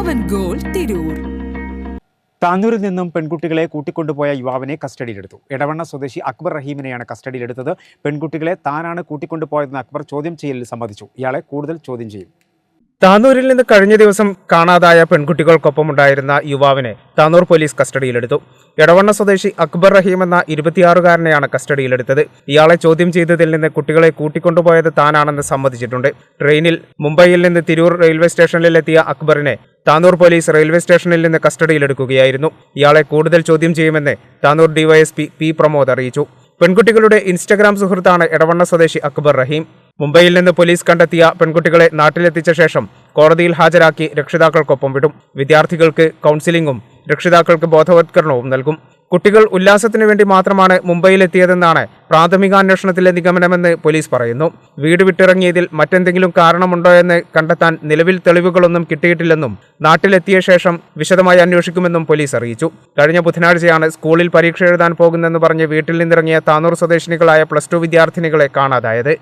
പവൻ goal Tirur താനൂരിൽ നിന്നും പെൺകുട്ടികളെ കൂട്ടിക്കൊണ്ടുപോയ യുവാവിനെ കസ്റ്റഡിയിലെടുത്തു. ഇടവണ്ണ സ്വദേശി അക്ബർ റഹീമിനെയാണ് കസ്റ്റഡിയിലെടുത്തത്. പെൺകുട്ടികളെ താനാണ് കൂട്ടിക്കൊണ്ടുപോയതെന്ന് അക്ബർ ചോദ്യം ചെയ്യലിൽ സമ്മതിച്ചു. ഇയാളെ കൂടുതൽ ചോദ്യം ചെയ്യും. താനൂരിൽ നിന്ന് കഴിഞ്ഞ ദിവസം കാണാതായ പെൺകുട്ടികൾക്കൊപ്പമുണ്ടായിരുന്ന യുവാവിനെ താനൂർ പോലീസ് കസ്റ്റഡിയിലെടുത്തു. എടവണ്ണ സ്വദേശി അക്ബർ റഹീം എന്ന ഇരുപത്തിയാറുകാരനെയാണ് കസ്റ്റഡിയിലെടുത്തത്. ഇയാളെ ചോദ്യം ചെയ്തതിൽ നിന്ന് കുട്ടികളെ കൂട്ടിക്കൊണ്ടുപോയത് താനാണെന്ന് സമ്മതിച്ചിട്ടുണ്ട്. ട്രെയിനിൽ മുംബൈയിൽ നിന്ന് തിരൂർ റെയിൽവേ സ്റ്റേഷനിലെത്തിയ അക്ബറിനെ താനൂർ പോലീസ് റെയിൽവേ സ്റ്റേഷനിൽ നിന്ന് കസ്റ്റഡിയിലെടുക്കുകയായിരുന്നു. ഇയാളെ കൂടുതൽ ചോദ്യം ചെയ്യുമെന്ന് താനൂർ ഡിവൈഎസ്പി പി പ്രമോദ് അറിയിച്ചു. പെൺകുട്ടികളുടെ ഇൻസ്റ്റഗ്രാം സുഹൃത്താണ് എടവണ്ണ സ്വദേശി അക്ബർ റഹീം. മുംബൈയിൽ നിന്ന് പോലീസ് കണ്ടെത്തിയ പെൺകുട്ടികളെ നാട്ടിലെത്തിച്ച ശേഷം കോടതിയിൽ ഹാജരാക്കി രക്ഷിതാക്കൾക്കൊപ്പം വിടും. വിദ്യാർത്ഥികൾക്ക് കൗൺസിലിംഗും രക്ഷിതാക്കൾക്ക് ബോധവത്കരണവും നൽകും. കുട്ടികൾ ഉല്ലാസത്തിനു വേണ്ടി മാത്രമാണ് മുംബൈയിലെത്തിയതെന്നാണ് പ്രാഥമികാന്വേഷണത്തിലെ നിഗമനമെന്ന് പോലീസ് പറയുന്നു. വീട് വിട്ടിറങ്ങിയതിൽ മറ്റെന്തെങ്കിലും കാരണമുണ്ടോ എന്ന് കണ്ടെത്താൻ നിലവിൽ തെളിവുകളൊന്നും കിട്ടിയിട്ടില്ലെന്നും നാട്ടിലെത്തിയ ശേഷം വിശദമായി അന്വേഷിക്കുമെന്നും പോലീസ് അറിയിച്ചു. കഴിഞ്ഞ ബുധനാഴ്ചയാണ് സ്കൂളിൽ പരീക്ഷ എഴുതാൻ പോകുന്നെന്ന് പറഞ്ഞ് വീട്ടിൽ നിന്നിറങ്ങിയ താനൂർ സ്വദേശിനികളായ പ്ലസ് ടു വിദ്യാർത്ഥിനികളെ കാണാതായത്.